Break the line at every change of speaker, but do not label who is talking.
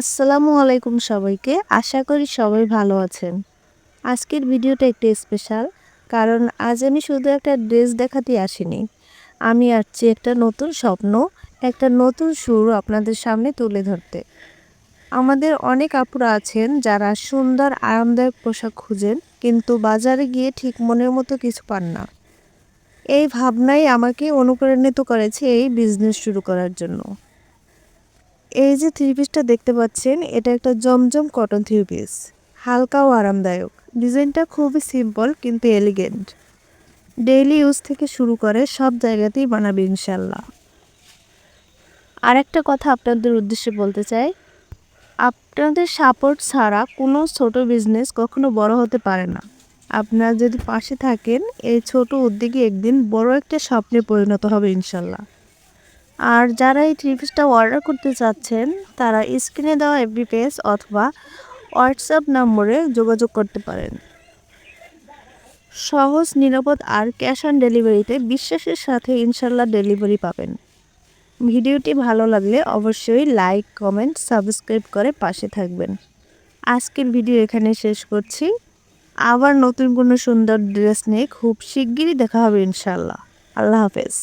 আসসালামু আলাইকুম সবাইকে। আশা করি সবাই ভালো আছেন। আজকের ভিডিওটা একটু স্পেশাল কারণ আজ আমি শুধু একটা ড্রেস দেখাতে আসিনি। আমি আসছি একটা নতুন স্বপ্ন, একটা নতুন সুর আপনাদের সামনে তুলে ধরতে। আমাদের অনেক আপুরা আছেন যারা সুন্দর, আরামদায়ক পোশাক খুঁজেন, কিন্তু বাজারে গিয়ে ঠিক মনের মতো কিছু পান না। এই ভাবনাই আমাকে অনুপ্রাণিত করেছে এই বিজনেস শুরু করার জন্য। এই যে থ্রি পিসটা দেখতে পাচ্ছেন, এটা একটা জমজম কটন থ্রি পিস হালকা ও আরামদায়ক। ডিজাইনটা খুবই সিম্পল কিন্তু এলিগেন্ট ডেইলি ইউজ থেকে শুরু করে সব জায়গাতেই বানাবে ইনশাল্লাহ আর একটা কথা আপনাদের উদ্দেশ্যে বলতে চাই, আপনাদের সাপোর্ট ছাড়া কোনো ছোট বিজনেস কখনো বড় হতে পারে না। আপনারা যদি পাশে থাকেন, এই ছোট উদ্যোগে একদিন বড় একটা স্বপ্নে পরিণত হবে ইনশাল্লাহ আর যারা এই থ্রি পিসটা অর্ডার করতে চাচ্ছেন, তারা স্ক্রিনে দেওয়া এফবি পেজ অথবা হোয়াটসঅ্যাপ নম্বরে যোগাযোগ করতে পারেন। সহজ, নিরাপদ আর ক্যাশ অন ডেলিভারিতে বিশ্বাসের সাথে ইনশাল্লাহ ডেলিভারি পাবেন। ভিডিওটি ভালো লাগলে অবশ্যই লাইক কমেন্ট সাবস্ক্রাইব করে পাশে থাকবেন। আজকের ভিডিও এখানে শেষ করছি। আবার নতুন কোনো সুন্দর ড্রেস নিয়ে খুব শিগগিরই দেখা হবে ইনশাল্লাহ আল্লাহ হাফেজ।